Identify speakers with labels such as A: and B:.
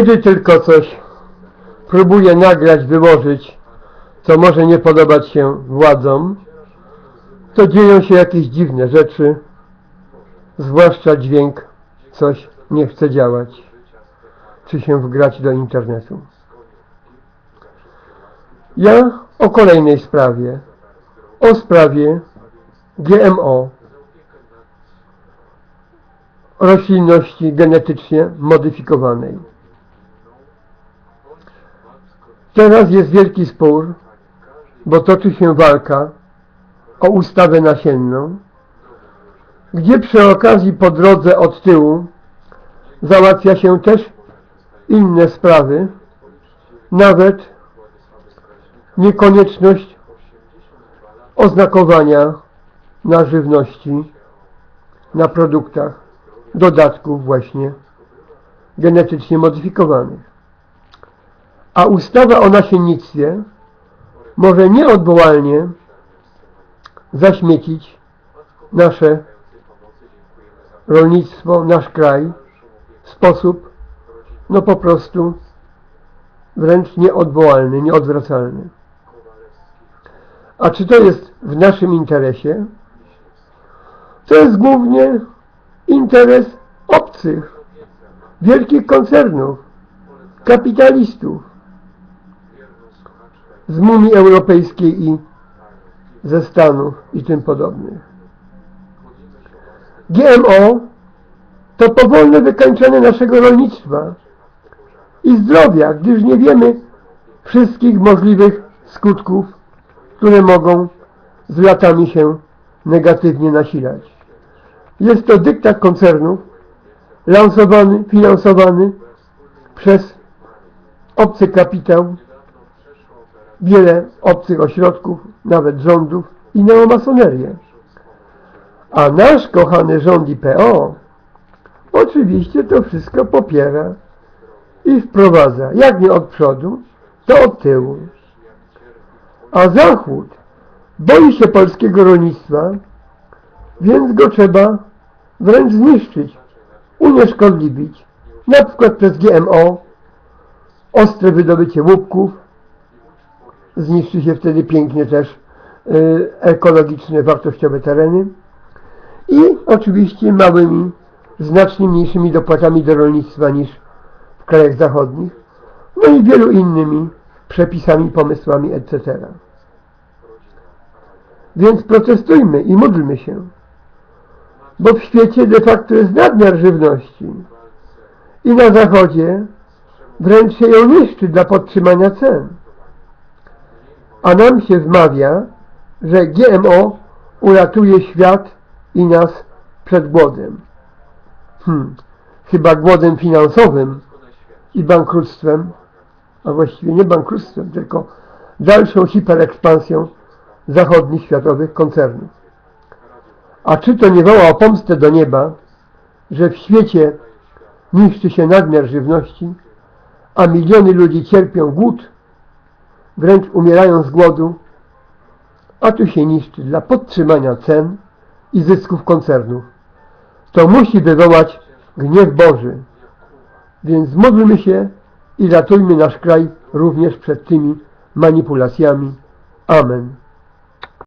A: Kiedy tylko coś. Próbuje nagrać, wyłożyć, co może nie podobać się władzom, to dzieją się jakieś dziwne rzeczy, zwłaszcza dźwięk. Coś nie chce działać, czy się wgrać do internetu. Ja o kolejnej sprawie, o sprawie GMO, roślinności genetycznie modyfikowanej. Teraz jest wielki spór, bo toczy się walka o ustawę nasienną, gdzie przy okazji po drodze od tyłu załatwia się też inne sprawy, nawet niekonieczność oznakowania na żywności, na produktach dodatków właśnie genetycznie modyfikowanych. A ustawa o nasiennictwie może nieodwołalnie zaśmiecić nasze rolnictwo, nasz kraj w sposób no po prostu wręcz nieodwołalny, nieodwracalny. A czy to jest w naszym interesie? To jest głównie interes obcych, wielkich koncernów, kapitalistów z Unii Europejskiej i ze Stanów i tym podobnych. GMO to powolne wykańczenie naszego rolnictwa i zdrowia, gdyż nie wiemy wszystkich możliwych skutków, które mogą z latami się negatywnie nasilać. Jest to dyktat koncernów lansowany, finansowany przez obcy kapitał, wiele obcych ośrodków, nawet rządów i neomasonerię. A nasz kochany rząd i PO oczywiście to wszystko popiera i wprowadza, jak nie od przodu, to od tyłu. A Zachód boi się polskiego rolnictwa, więc go trzeba wręcz zniszczyć, unieszkodliwić, na przykład przez GMO, ostre wydobycie łupków, zniszczy się wtedy pięknie też y, ekologiczne, wartościowe tereny i oczywiście małymi, znacznie mniejszymi dopłatami do rolnictwa niż w krajach zachodnich, no i wielu innymi przepisami, pomysłami, etc. Więc protestujmy i módlmy się, bo w świecie de facto jest nadmiar żywności i na zachodzie wręcz się ją niszczy dla podtrzymania cen. A nam się wmawia, że GMO uratuje świat i nas przed głodem. Hmm, chyba głodem finansowym i bankructwem, a właściwie nie bankructwem, tylko dalszą hiperekspansją zachodnich światowych koncernów. A czy to nie woła o pomstę do nieba, że w świecie niszczy się nadmiar żywności, a miliony ludzi cierpią głód, wręcz umierają z głodu, a tu się niszczy dla podtrzymania cen i zysków koncernów. To musi wywołać gniew Boży. Więc módlmy się i ratujmy nasz kraj również przed tymi manipulacjami. Amen.